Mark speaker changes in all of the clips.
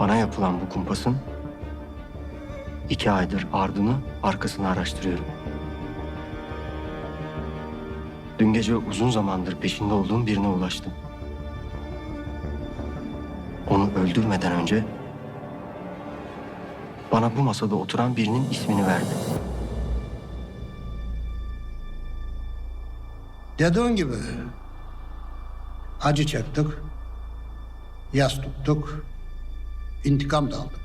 Speaker 1: Bana yapılan bu kumpasın iki aydır ardını arkasını araştırıyorum. Dün gece uzun zamandır peşinde olduğum birine ulaştım. Onu öldürmeden önce bana bu masada oturan birinin ismini verdi.
Speaker 2: Dediğin gibi acı çektik, yas tuttuk, intikam da aldık.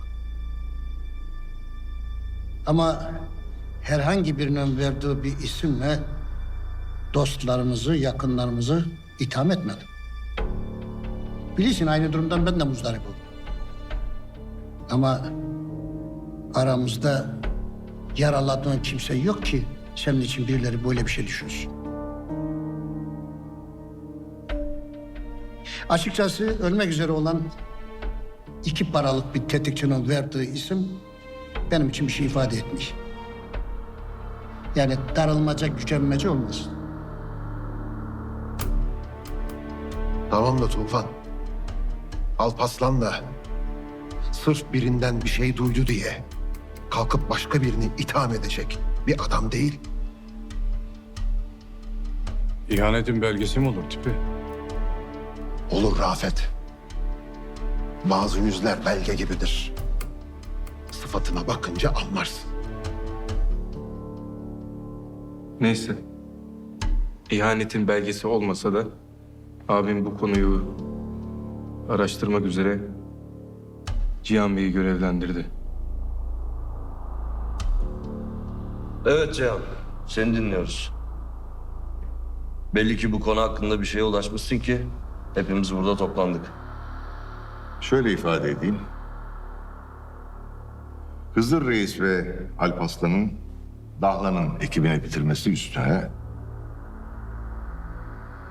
Speaker 2: Ama herhangi birinin verdiği bir isimle dostlarımızı, yakınlarımızı itham etmedim. Bilirsin aynı durumdan ben de muzdarip oldum. Ama aramızda yaraladığın kimse yok ki senin için birileri böyle bir şey düşünsün. Açıkçası ölmek üzere olan iki paralık bir tetikçinin verdiği isim benim için bir şey ifade etmiş. Yani darılmaca, gücenmece olmasın.
Speaker 3: Tamam da Tufan. Alpaslan da sırf birinden bir şey duydu diye kalkıp başka birini itham edecek bir adam değil.
Speaker 4: İhanetin belgesi mi olur tipi?
Speaker 3: Olur Rafet. Bazı yüzler belge gibidir. Sıfatına bakınca anlarsın.
Speaker 5: Neyse. İhanetin belgesi olmasa da abim bu konuyu araştırmak üzere Cihan Bey'i görevlendirdi.
Speaker 6: Evet Cihan, seni dinliyoruz. Belli ki bu konu hakkında bir şeye ulaşmışsın ki hepimiz burada toplandık.
Speaker 7: Şöyle ifade edeyim. Hızır Reis ve Alparslan'ın Dahlan'ın ekibine bitirmesi üstüne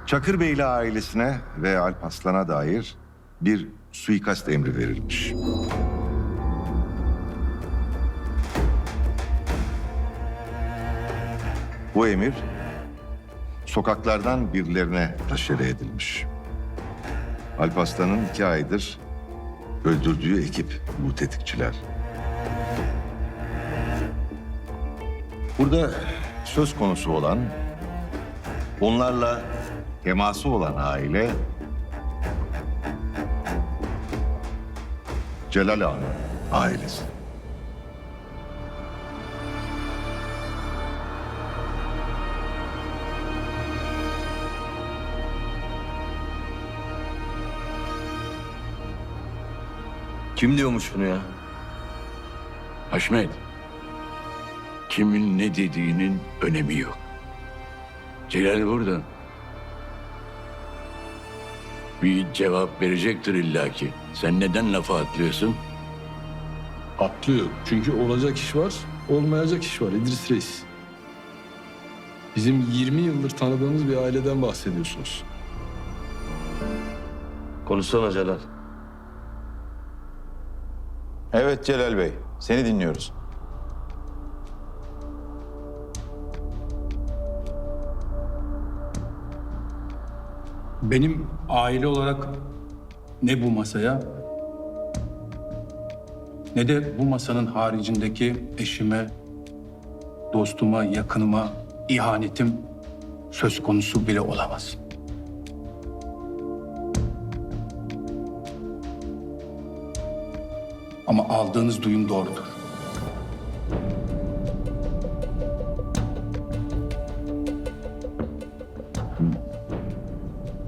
Speaker 7: Çakır Beyli ailesine ve Alparslan'a dair bir suikast emri verilmiş. Bu emir sokaklardan birilerine taşere edilmiş. Alparslan'ın iki aydır öldürdüğü ekip bu tetikçiler. Burada söz konusu olan, onlarla teması olan aile Celal Ağa'nın ailesi.
Speaker 6: Kim diyormuş bunu ya?
Speaker 8: Haşmet, kimin ne dediğinin önemi yok. Celal burada. Bir cevap verecektir illaki. Sen neden lafa atlıyorsun?
Speaker 4: Atlıyor. Çünkü olacak iş var, olmayacak iş var İdris Reis. Bizim 20 yıldır tanıdığımız bir aileden bahsediyorsunuz.
Speaker 6: Konuşsana Celal.
Speaker 9: Evet Celal Bey, seni dinliyoruz.
Speaker 10: Benim aile olarak ne bu masaya ne de bu masanın haricindeki eşime, dostuma, yakınıma ihanetim söz konusu bile olamaz. Ama aldığınız duyum doğrudur.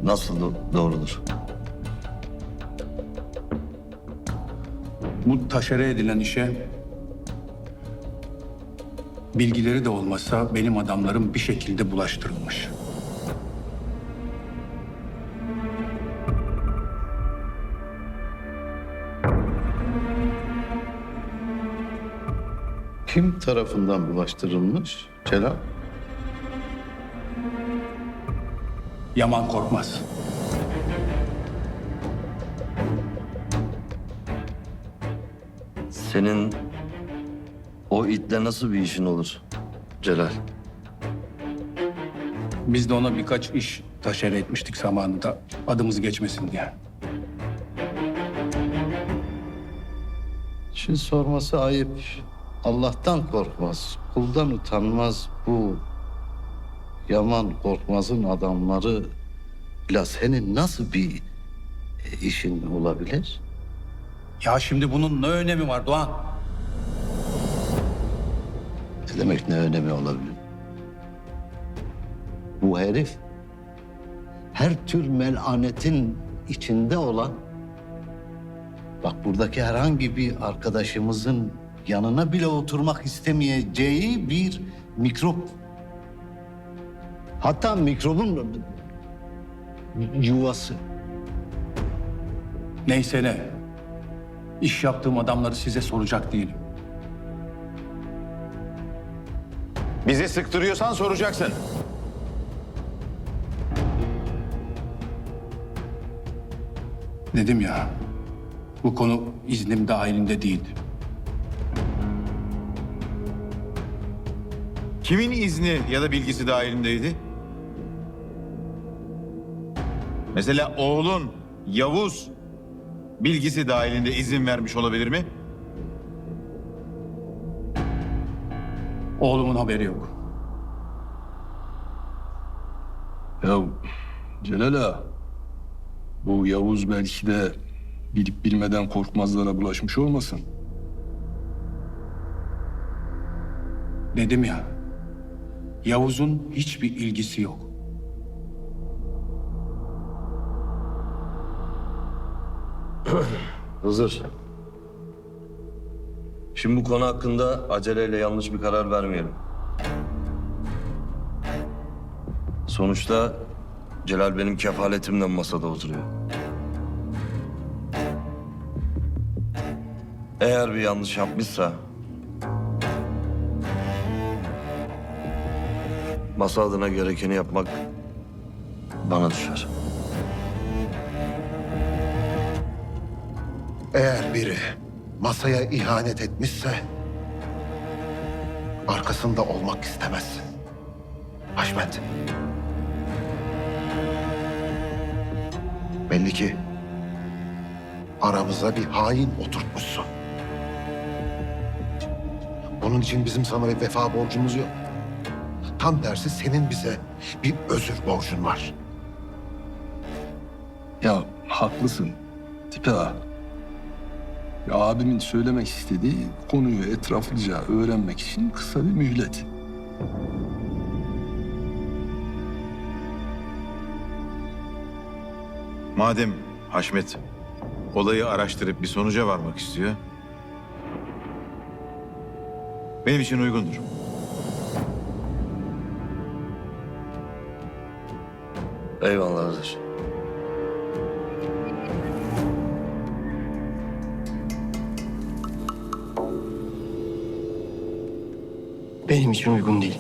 Speaker 6: Nasıl do- doğrudur?
Speaker 10: Bu taşere edilen işe bilgileri de olmasa benim adamlarım bir şekilde bulaştırılmış.
Speaker 9: Kim tarafından bulaştırılmış Celal?
Speaker 10: Yaman Korkmaz.
Speaker 6: Senin o itle nasıl bir işin olur Celal?
Speaker 10: Biz de ona birkaç iş taşere etmiştik zamanında adımız geçmesin diye.
Speaker 9: Şimdi sorması ayıp. Allah'tan korkmaz, kuldan utanmaz bu Yaman Korkmaz'ın adamları la senin nasıl bir e, işin olabilir?
Speaker 11: Ya şimdi bunun ne önemi var Doğan?
Speaker 9: Ne demek ne önemi olabilir? Bu herif her tür melanetin içinde olan bak buradaki herhangi bir arkadaşımızın yanına bile oturmak istemeyeceği bir mikrop. Hatta mikrobun yuvası.
Speaker 11: Neyse ne. İş yaptığım adamları size soracak değilim.
Speaker 9: Bizi sıktırıyorsan soracaksın.
Speaker 11: Dedim ya, bu konu iznim dahilinde değil.
Speaker 12: Kimin izni ya da bilgisi dahilindeydi? Mesela oğlun Yavuz bilgisi dahilinde izin vermiş olabilir mi?
Speaker 11: Oğlumun haberi yok.
Speaker 4: Ya Celal ağa, bu Yavuz belki de bilip bilmeden korkmazlara bulaşmış olmasın?
Speaker 11: Dedim ya, Yavuz'un hiçbir ilgisi yok.
Speaker 6: Hızır. Şimdi bu konu hakkında aceleyle yanlış bir karar vermeyelim. Sonuçta Celal benim kefaletimle masada oturuyor. Eğer bir yanlış yapmışsa... ...masa adına gerekeni yapmak bana düşer.
Speaker 3: Eğer biri masaya ihanet etmişse arkasında olmak istemezsin. Haşmet. Belli ki aramıza bir hain oturtmuşsun. Bunun için bizim sana bir vefa borcumuz yok. Tam tersi senin bize bir özür borcun var.
Speaker 4: Ya haklısın. Tipe ağa. Ya abimin söylemek istediği konuyu etraflıca öğrenmek için kısa bir mühlet.
Speaker 12: Madem Haşmet olayı araştırıp bir sonuca varmak istiyor. Benim için uygundur.
Speaker 6: Hızır.
Speaker 1: Benim için uygun değil.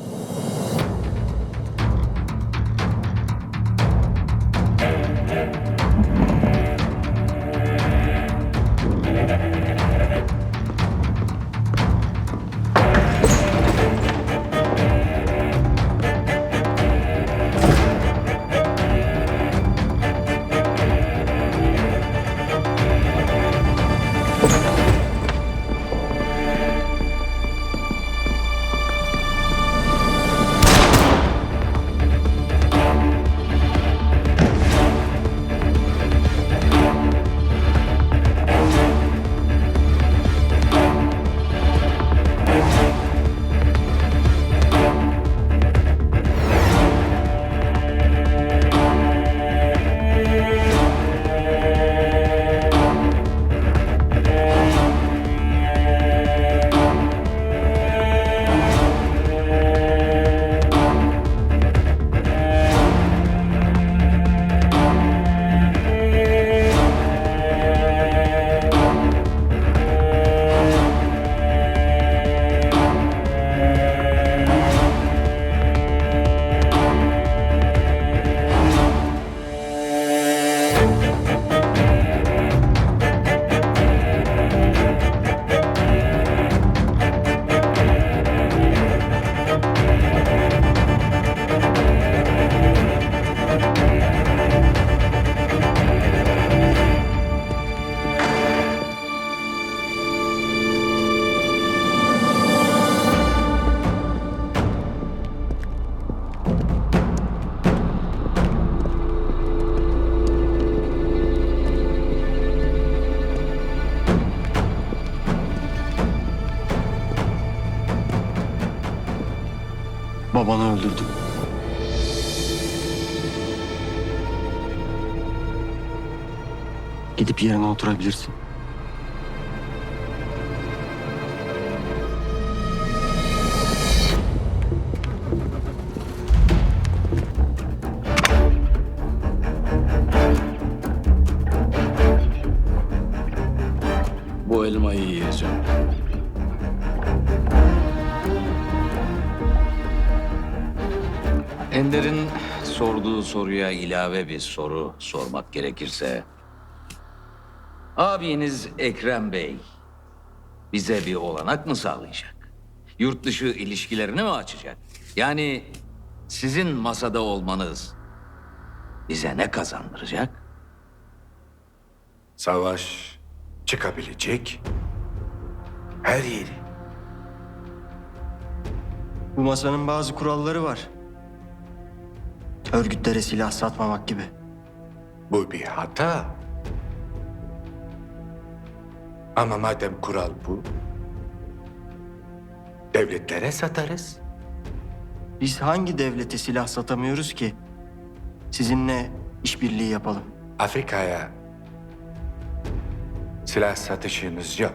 Speaker 1: Gidip yerine oturabilirsin.
Speaker 13: Bu elmayı yiyeceğim.
Speaker 14: Ender'in sorduğu soruya ilave bir soru sormak gerekirse... Abiniz Ekrem Bey bize bir olanak mı sağlayacak? Yurt dışı ilişkilerini mi açacak? Yani sizin masada olmanız bize ne kazandıracak?
Speaker 12: Savaş çıkabilecek her yeri.
Speaker 1: Bu masanın bazı kuralları var. Örgütlere silah satmamak gibi.
Speaker 12: Bu bir hata. Ama madem kural bu, devletlere satarız.
Speaker 1: Biz hangi devlete silah satamıyoruz ki? Sizinle işbirliği yapalım.
Speaker 12: Afrika'ya silah satışımız yok.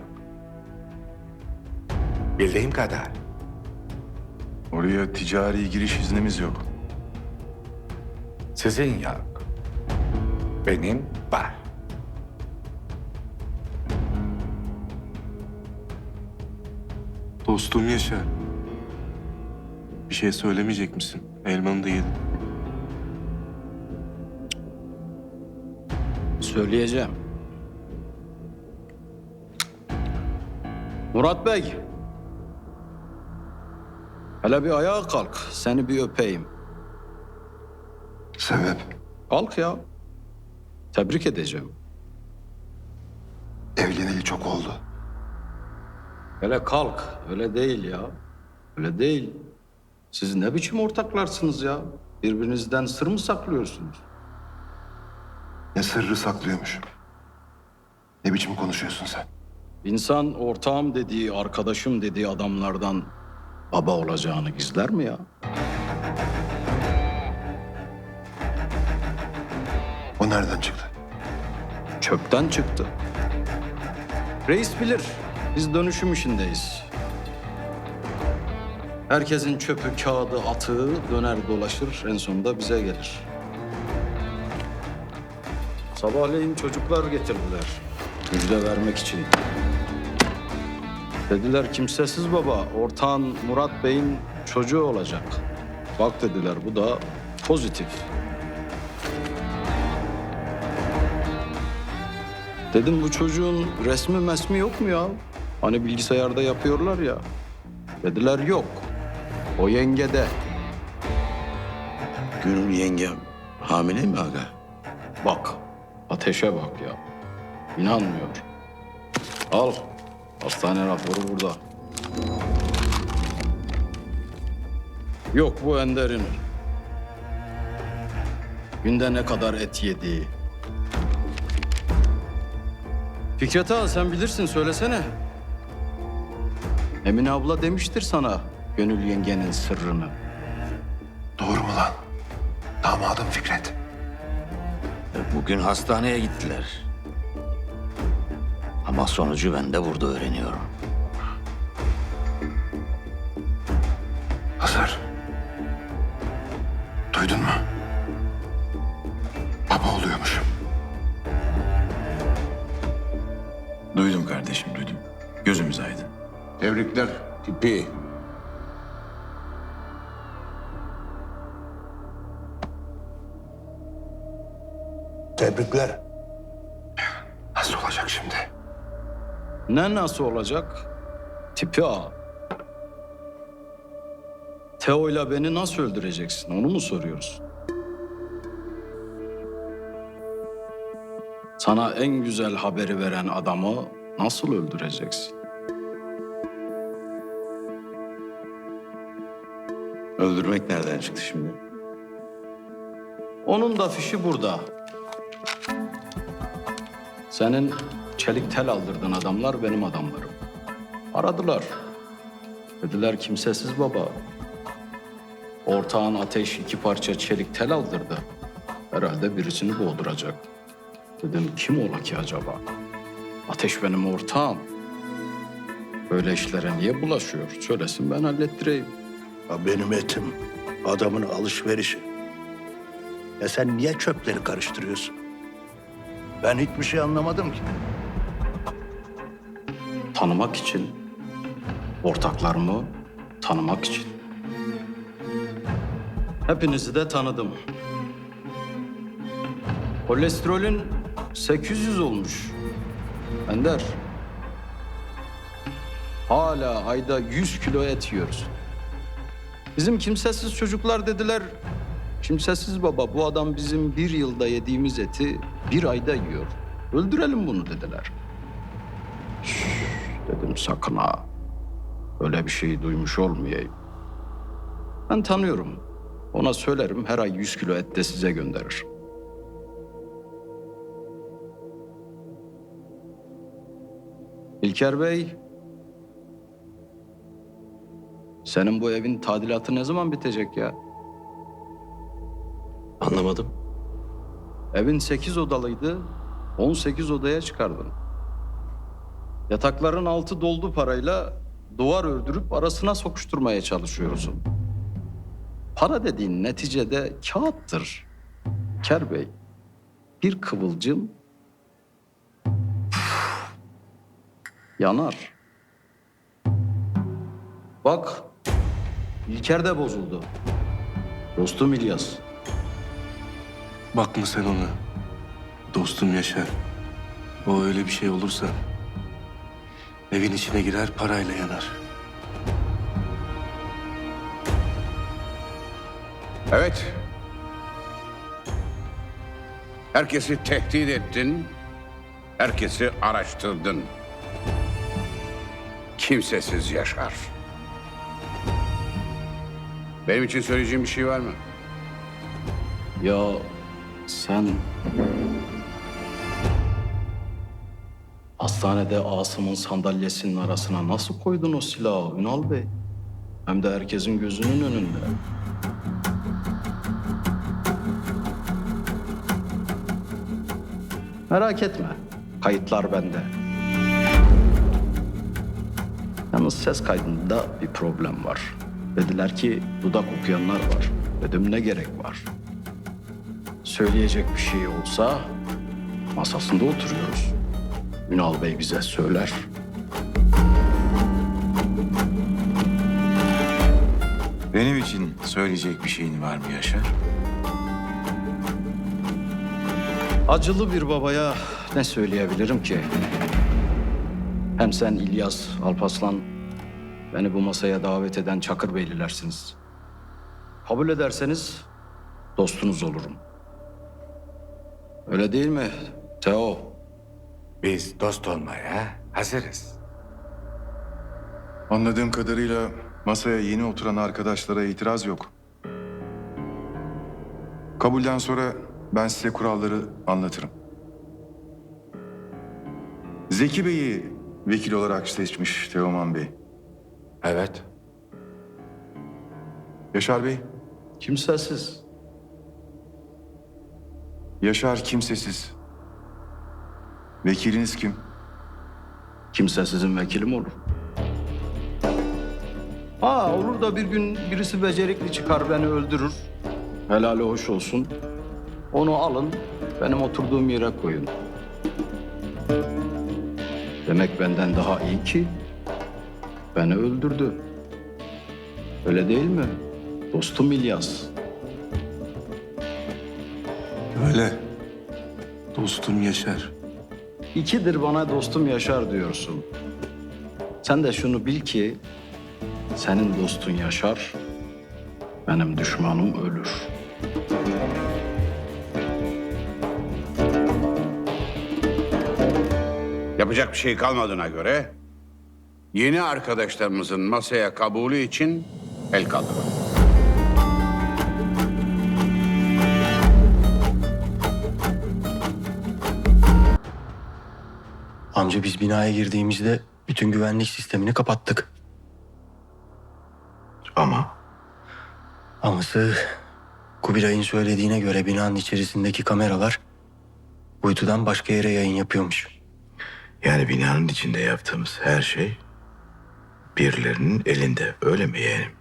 Speaker 12: Bildiğim kadar.
Speaker 7: Oraya ticari giriş iznimiz yok.
Speaker 12: Sizin yok. Benim var.
Speaker 5: Dostum yaşa. Bir şey söylemeyecek misin? Elmanı da yedin.
Speaker 11: Söyleyeceğim. Murat Bey. Hele bir ayağa kalk. Seni bir öpeyim.
Speaker 3: Sebep
Speaker 11: Kalk ya. Tebrik edeceğim.
Speaker 3: evleneli çok oldu.
Speaker 11: Hele kalk. Öyle değil ya. Öyle değil. Siz ne biçim ortaklarsınız ya? Birbirinizden sır mı saklıyorsunuz?
Speaker 3: Ne sırrı saklıyormuşum. Ne biçim konuşuyorsun sen?
Speaker 11: İnsan ortağım dediği, arkadaşım dediği adamlardan baba olacağını gizler mi ya?
Speaker 3: O nereden çıktı?
Speaker 11: Çöpten çıktı. Reis bilir. Biz dönüşüm işindeyiz. Herkesin çöpü, kağıdı, atığı döner dolaşır. En sonunda bize gelir. Sabahleyin çocuklar getirdiler. Müjde vermek için. Dediler kimsesiz baba, ortağın Murat Bey'in çocuğu olacak. Bak dediler bu da pozitif. Dedim bu çocuğun resmi mesmi yok mu ya? Hani bilgisayarda yapıyorlar ya. Dediler yok. O yengede.
Speaker 13: Gönül yengem hamile mi aga?
Speaker 11: Bak. Ateşe bak ya. İnanmıyor. Al. Hastane raporu burada. Yok bu Ender'in. Günde ne kadar et yediği. Fikret ağa sen bilirsin söylesene. Emine abla demiştir sana Gönül yengenin sırrını.
Speaker 3: Doğru mu lan? Damadım Fikret.
Speaker 14: Bugün hastaneye gittiler. Ama sonucu ben de burada öğreniyorum.
Speaker 3: Hazır. Duydun mu?
Speaker 13: Tebrikler.
Speaker 3: Nasıl olacak şimdi?
Speaker 11: Ne nasıl olacak? Tipi ağa. Teo'yla beni nasıl öldüreceksin? Onu mu soruyoruz? Sana en güzel haberi veren adamı nasıl öldüreceksin?
Speaker 13: Öldürmek nereden çıktı şimdi?
Speaker 11: Onun da fişi burada. Senin çelik tel aldırdığın adamlar benim adamlarım. Aradılar. Dediler kimsesiz baba. Ortağın ateş iki parça çelik tel aldırdı. Herhalde birisini boğduracak. Dedim kim ola ki acaba? Ateş benim ortağım. Böyle işlere niye bulaşıyor? Söylesin ben hallettireyim.
Speaker 9: Ya benim etim, adamın alışverişi. Ya sen niye çöpleri karıştırıyorsun? Ben hiçbir şey anlamadım ki.
Speaker 11: Tanımak için, ortaklarımı tanımak için. Hepinizi de tanıdım. Kolesterolün 800 olmuş. Ender. Hala ayda 100 kilo et yiyoruz. Bizim kimsesiz çocuklar dediler. Kimsesiz baba bu adam bizim bir yılda yediğimiz eti bir ayda yiyor. Öldürelim bunu dediler. Dedim sakın ha. Öyle bir şey duymuş olmayayım. Ben tanıyorum. Ona söylerim her ay 100 kilo et de size gönderir. İlker Bey, senin bu evin tadilatı ne zaman bitecek ya?
Speaker 1: Anlamadım.
Speaker 11: Evin 8 odalıydı, 18 odaya çıkardın. Yatakların altı doldu parayla duvar ördürüp arasına sokuşturmaya çalışıyorsun. Para dediğin neticede kağıttır. Ker Bey, bir kıvılcım yanar. Bak, İlker de bozuldu. Dostum İlyas.
Speaker 5: Bakma sen ona. Dostum Yaşar. O öyle bir şey olursa evin içine girer parayla yanar.
Speaker 13: Evet. Herkesi tehdit ettin. Herkesi araştırdın. Kimsesiz yaşar. Benim için söyleyeceğim bir şey var mı?
Speaker 11: Ya sen... Hastanede Asım'ın sandalyesinin arasına nasıl koydun o silahı Ünal Bey? Hem de herkesin gözünün önünde. Merak etme. Kayıtlar bende. Yalnız ses kaydında bir problem var. Dediler ki dudak okuyanlar var. Dedim ne gerek var? Söyleyecek bir şey olsa masasında oturuyoruz. Ünal Bey bize söyler.
Speaker 12: Benim için söyleyecek bir şeyin var mı Yaşar?
Speaker 11: Acılı bir babaya ne söyleyebilirim ki? Hem sen İlyas, Alpaslan, beni bu masaya davet eden Çakır Beylilersiniz. Kabul ederseniz dostunuz olurum. Öyle değil mi Teo?
Speaker 5: Biz dost olmaya hazırız.
Speaker 15: Anladığım kadarıyla masaya yeni oturan arkadaşlara itiraz yok. Kabulden sonra ben size kuralları anlatırım. Zeki Bey'i vekil olarak seçmiş Teoman Bey.
Speaker 5: Evet.
Speaker 15: Yaşar Bey,
Speaker 11: Kimsesiz.
Speaker 15: Yaşar kimsesiz. Vekiliniz kim?
Speaker 11: Kimsesizin vekilim olur. Ha olur da bir gün birisi becerikli çıkar beni öldürür. Helali hoş olsun. Onu alın benim oturduğum yere koyun. Demek benden daha iyi ki beni öldürdü. Öyle değil mi? Dostum İlyas.
Speaker 5: Öyle. Dostum Yaşar.
Speaker 11: İkidir bana dostum Yaşar diyorsun. Sen de şunu bil ki senin dostun Yaşar, benim düşmanım ölür.
Speaker 13: Yapacak bir şey kalmadığına göre yeni arkadaşlarımızın masaya kabulü için el kaldırın.
Speaker 1: Amca biz binaya girdiğimizde bütün güvenlik sistemini kapattık.
Speaker 15: Ama
Speaker 1: Aması Kubilay'ın söylediğine göre binanın içerisindeki kameralar uydudan başka yere yayın yapıyormuş.
Speaker 12: Yani binanın içinde yaptığımız her şey birilerinin elinde. Öyle mi yeğenim?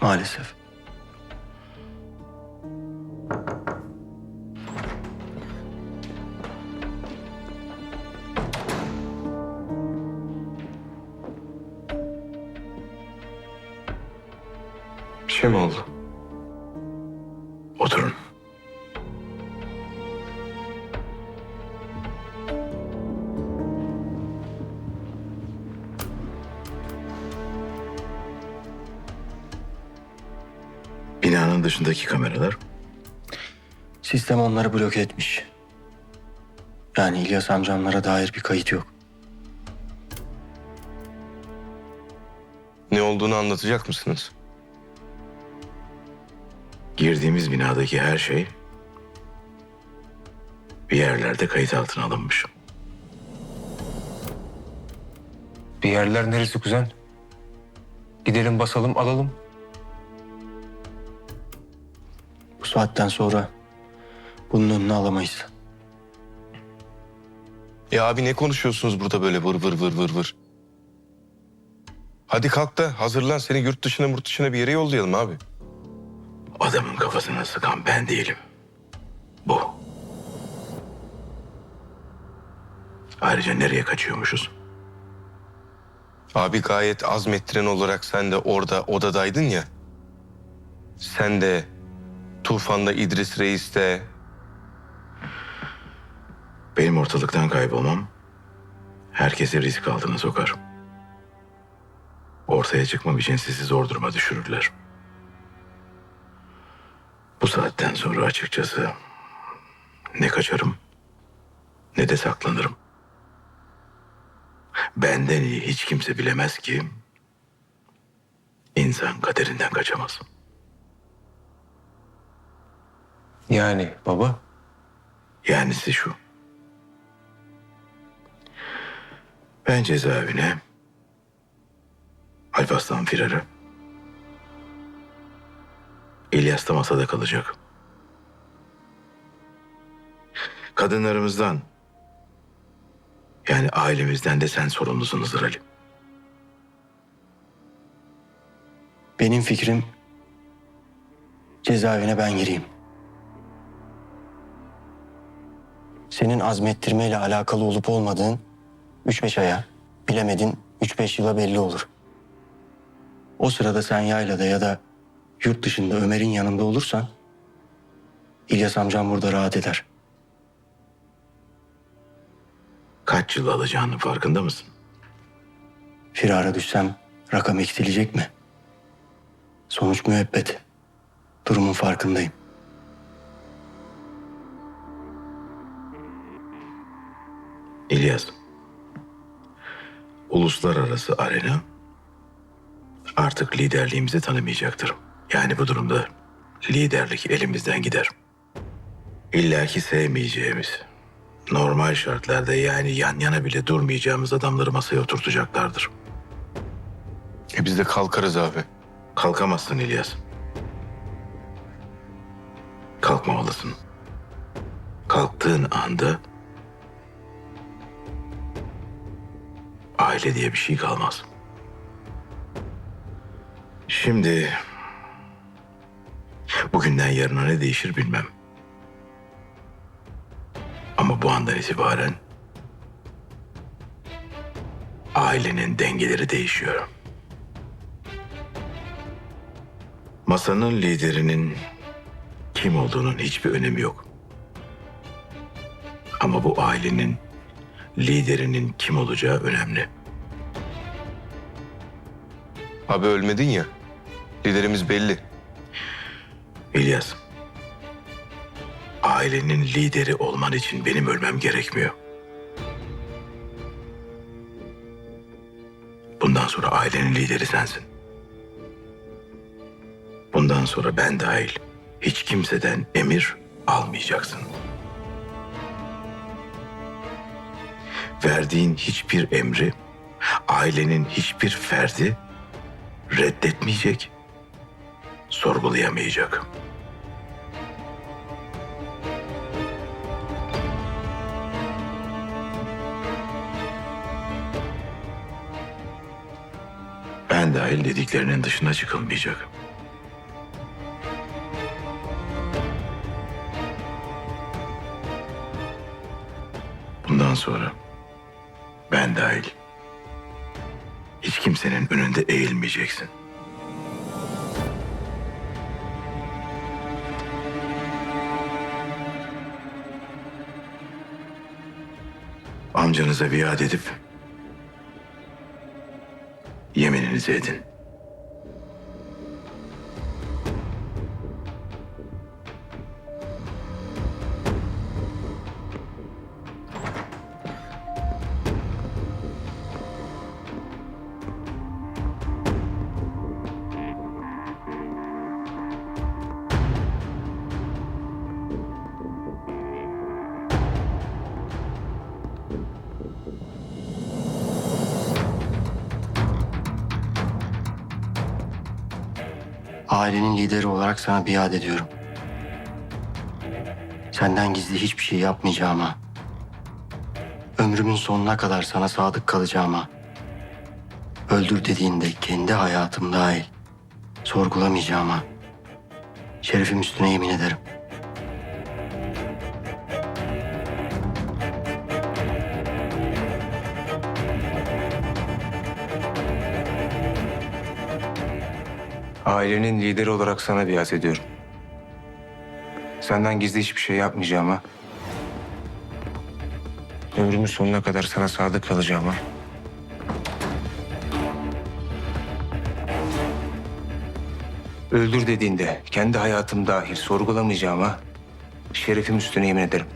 Speaker 1: Maalesef.
Speaker 5: Şey mi oldu?
Speaker 12: Oturun. Binanın dışındaki kameralar
Speaker 1: Sistem onları bloke etmiş. Yani İlyas amcamlara dair bir kayıt yok.
Speaker 5: Ne olduğunu anlatacak mısınız?
Speaker 12: Girdiğimiz binadaki her şey bir yerlerde kayıt altına alınmış.
Speaker 5: Bir yerler neresi kuzen? Gidelim basalım alalım.
Speaker 1: Bu saatten sonra bunun önünü alamayız.
Speaker 5: Ya abi ne konuşuyorsunuz burada böyle vır vır vır vır vır? Hadi kalk da hazırlan seni yurt dışına murt dışına bir yere yollayalım abi.
Speaker 12: Adamın kafasına sıkan ben değilim. Bu. Ayrıca nereye kaçıyormuşuz?
Speaker 5: Abi gayet azmettiren olarak sen de orada odadaydın ya. Sen de Tufan'da İdris Reis de
Speaker 12: Benim ortalıktan kaybolmam herkese risk altına sokar. Ortaya çıkmam için sizi zor duruma düşürürler. Saatten sonra açıkçası ne kaçarım ne de saklanırım. Benden iyi hiç kimse bilemez ki insan kaderinden kaçamaz.
Speaker 5: yani baba.
Speaker 12: Yanisi şu. Ben cezaevine Alparslan firarı İlyas da masada kalacak. Kadınlarımızdan yani ailemizden de sen sorumlusun Hızır Ali.
Speaker 1: Benim fikrim cezaevine ben gireyim. Senin azmettirmeyle alakalı olup olmadığın 3-5 aya, bilemedin 3-5 yıla belli olur. O sırada sen yaylada ya da yurt dışında Ömer'in yanında olursan İlyas amcam burada rahat eder.
Speaker 12: Kaç yıl alacağının farkında mısın?
Speaker 1: Firara düşsem rakam eksilecek mi? Sonuç müebbet. Durumun farkındayım.
Speaker 12: İlyas. Uluslararası arena artık liderliğimizi tanımayacaktır. Yani bu durumda liderlik elimizden gider. İlla ki sevmeyeceğimiz, normal şartlarda yani yan yana bile durmayacağımız adamları masaya oturtacaklardır.
Speaker 5: E biz de kalkarız abi.
Speaker 12: Kalkamazsın İlyas. Kalkmamalısın. Kalktığın anda aile diye bir şey kalmaz. Şimdi bugünden yarına ne değişir bilmem. Ama bu andan itibaren ailenin dengeleri değişiyor. Masanın liderinin kim olduğunun hiçbir önemi yok. Ama bu ailenin liderinin kim olacağı önemli.
Speaker 5: Abi ölmedin ya. Liderimiz belli.
Speaker 12: İlyas, ailenin lideri olman için benim ölmem gerekmiyor. Bundan sonra ailenin lideri sensin. Bundan sonra ben dahil hiç kimseden emir almayacaksın. Verdiğin hiçbir emri ailenin hiçbir ferdi reddetmeyecek sorgulayamayacak. Ben dahil dediklerinin dışına çıkılmayacak. Bundan sonra ben dahil hiç kimsenin önünde eğilmeyeceksin. Amcanıza biat edip yemininizi edin.
Speaker 1: Ailenin lideri olarak sana biat ediyorum. Senden gizli hiçbir şey yapmayacağıma, ömrümün sonuna kadar sana sadık kalacağıma, öldür dediğinde kendi hayatım dahil sorgulamayacağıma, şerefim üstüne yemin ederim.
Speaker 5: Ailenin lideri olarak sana biat ediyorum. Senden gizli hiçbir şey yapmayacağıma, ömrümün sonuna kadar sana sadık kalacağıma, öldür dediğinde kendi hayatım dahil sorgulamayacağıma, şerefim üstüne yemin ederim.